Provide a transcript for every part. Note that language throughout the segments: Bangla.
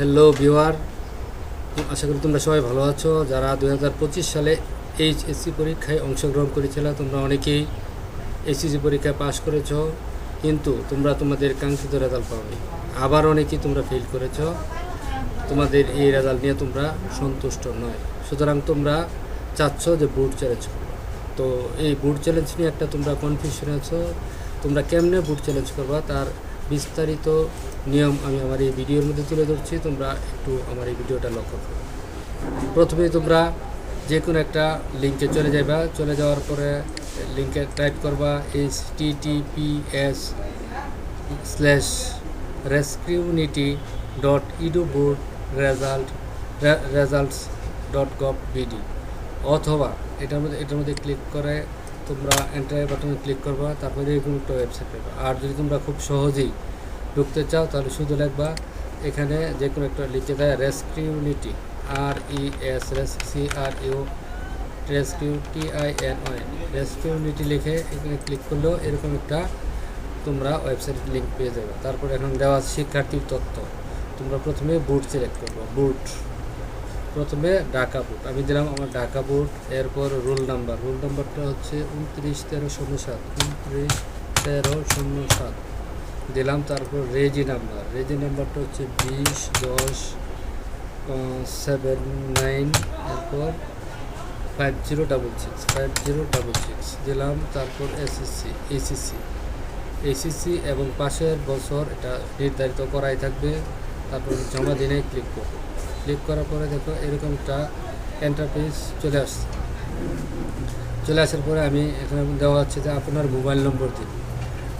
হ্যালো ভিওয়ার আশা করি তোমরা সবাই ভালো আছো। যারা দু হাজার পঁচিশ সালে এইচএসসি পরীক্ষায় অংশগ্রহণ করেছিল, তোমরা অনেকেই এইচএসসি পরীক্ষায় পাশ করেছ, কিন্তু তোমরা তোমাদের কাঙ্ক্ষিত রেজাল্ট পাবে আবার অনেকেই তোমরা ফেল করেছ। তোমাদের এই রেজাল্ট নিয়ে তোমরা সন্তুষ্ট নয়। সুতরাং তোমরা চাচ্ছ যে বুট চ্যালেঞ্জ তো এই বুট চ্যালেঞ্জ নিয়ে একটা তোমরা কনফিউশন আছো। তোমরা কেমনে বুট চ্যালেঞ্জ করবা? তার বিস্তারিত নিয়ম আমি আমার এই ভিডিওর মধ্যে তুলে ধরছি। তোমরা একটু আমার এই ভিডিওটা লক্ষ্য করো। প্রথমে তোমরা যে কোনো একটা লিঙ্কে চলে যাবা চলে যাওয়ার পরে লিঙ্কে টাইপ করবা এইচ এস স্ল্যাশ রেসকিউনিটি ডট ইডু বুট result results dot gov BD অথবা এটার মধ্যে এটার মধ্যে ক্লিক করে তোমরা এন্টার বাটনে ক্লিক করবা, তারপরে এরকম একটা ওয়েবসাইট পাবা আর যদি তোমরা খুব সহজেই ঢুকতে চাও, তাহলে শুধু লিখবা এখানে যে কোনো একটা লিখে দেয় রেসকিউনিটি R E S race C R U rescue T I N Y রেসকিউনিটি লিখে এখানে ক্লিক করলেও এরকম একটা তোমরা ওয়েবসাইট লিঙ্ক পেয়ে যাবে। তারপর এখন দেওয়া শিক্ষার্থীর তথ্য। তোমরা প্রথমে বুট সিলেক্ট করব বুট প্রথমে ঢাকা বুট আমি দিলাম আমার ঢাকা বুট এরপর রোল নাম্বার। রোল নাম্বারটা হচ্ছে উনত্রিশ তেরো শূন্য সাত। উনত্রিশ তেরো শূন্য সাত। দিলাম তারপর রেজি নাম্বার। রেজি নাম্বারটা হচ্ছে বিশ, দশ সেভেন, নাইন, এরপর five zero double six, five zero double six. দিলাম তারপর এসএসসি এসিসি এসিসি এবং পাশের বছর এটা নির্ধারিত করাই থাকবে। তারপর জমা দিনে ক্লিক করব। ক্লিক করার পরে দেখো এরকম একটা এন্টারপ্রাইজ চলে আসছে। চলে আসার পরে আমি এখানে দেওয়া হচ্ছে যে আপনার মোবাইল নম্বর দিন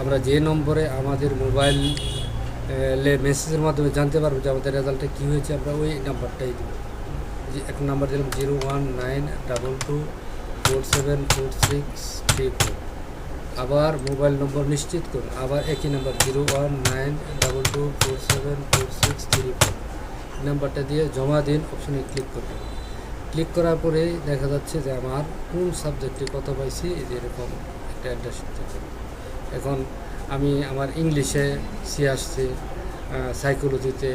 আমরা যে নম্বরে আমাদের মোবাইল মেসেজের মাধ্যমে জানতে পারব যে আমাদের রেজাল্টটা কী হয়েছে, আমরা ওই নাম্বারটাই দেবো। যে এক নাম্বার দিলাম zero one nine double two four seven four six three four আবার মোবাইল নম্বর নিশ্চিত করুন, আবার একই number zero one nine double two four seven four six three four নাম্বারটা দিয়ে জমা দিন অপশনে ক্লিক করবেন। ক্লিক করার পরেই দেখা যাচ্ছে যে আমার কোন সাবজেক্টে কত পাইছি যে এরকম একটা অ্যাড্রেস এখন আমি আমার ইংলিশে সি আসছে সাইকোলজিতে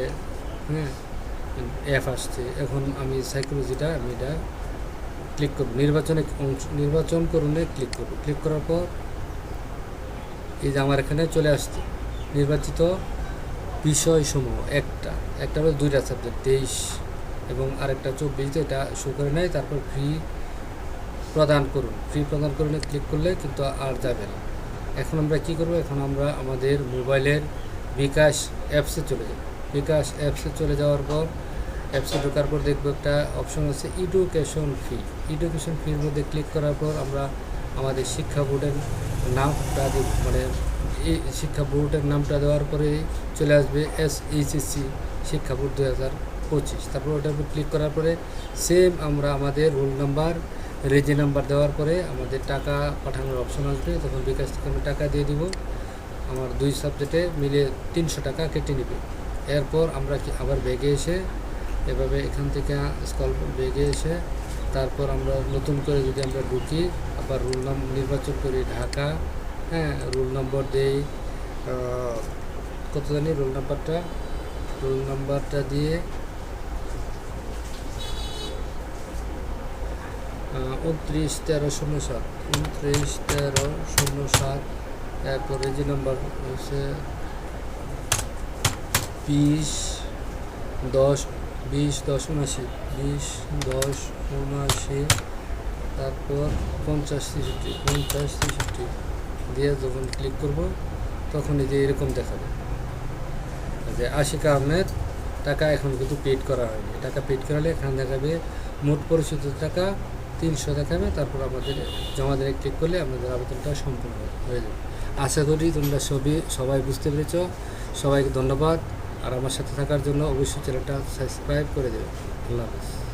হ্যাঁ এফ আসছে, এখন আমি সাইকোলজিটা আমি এটা ক্লিক করব। নির্বাচনে নির্বাচন করুনে ক্লিক করব। ক্লিক করার পর এই যে আমার এখানে চলে আসছে। নির্বাচিত বিষয়সমূহ, একটা। একটা হলো দুইটা সাবজেক্ট তেইশ এবং আরেকটা চব্বিশ এটা শো করে নেয়, তারপর ফ্রি প্রদান করুন। ফ্রি প্রদান করুন ক্লিক করলে কিন্তু আর যাবে না। এখন আমরা কি করব? এখন আমরা আমাদের মোবাইলের বিকাশ অ্যাপসে চলে যাব। বিকাশ অ্যাপসে চলে যাওয়ার পর অ্যাপসে ঢোকার পর দেখব একটা অপশন আছে এডুকেশন ফি এডুকেশন ফির মধ্যে ক্লিক করার পর আমরা আমাদের শিক্ষা বোর্ডের নামটা মানে এই শিক্ষা বোর্ডের নামটা দেওয়ার পরে চলে আসবে এস এইচএসসি শিক্ষা বোর্ড দু হাজার পঁচিশ। তারপর ওটার উপর ক্লিক করার পরে সেম আমরা আমাদের রোল নাম্বার রেজি নাম্বার দেওয়ার পরে আমাদের টাকা পাঠানোর অপশন আসবে। তখন বিকাশ থেকে আমি টাকা দিয়ে দিব। আমার দুই সাবজেক্টে মিলে তিনশো টাকা কেটে নেবে। এরপর আমরা কি আবার ব্যাগে এসে এভাবে এখান থেকে স্কল ব্যাগে এসে তারপর আমরা নতুন করে যদি আমরা ঢুকি আবার রোল নাম নির্বাচন করি ঢাকা হ্যাঁ রোল নম্বর দেই কত জানি রোল নাম্বারটা? রোল নাম্বারটা দিয়ে উনত্রিশ তেরো শূন্য সাত, উনত্রিশ তেরো শূন্য সাত, এরপর রেজি নাম্বার হচ্ছে বিশ দশ বিশ দশ উনাশি বিশ দশ উনআশি তারপর পঞ্চাশ ছেষট্টি পঞ্চাশ ছেষট্টি দিয়ে যখন ক্লিক করব তখন এই যে এরকম দেখাবে। যে আশিকা আহমেদ, টাকা এখন কিন্তু পেড করা হয়নি। টাকা পেড করালে এখানে দেখাবে মোট পরিশোধিত টাকা তিনশো দেখাবে, তারপর আমাদের জমা দিয়ে ক্লিক করলে আমাদের আবেদনটা সম্পূর্ণ হয়ে যাবে। আশা করি তোমরা সবই, সবাই বুঝতে পেরেছ। সবাইকে ধন্যবাদ। আর আমার সাথে থাকার জন্য অবশ্যই চ্যানেলটা সাবস্ক্রাইব করে দেবে। আল্লাহ হাফিজ।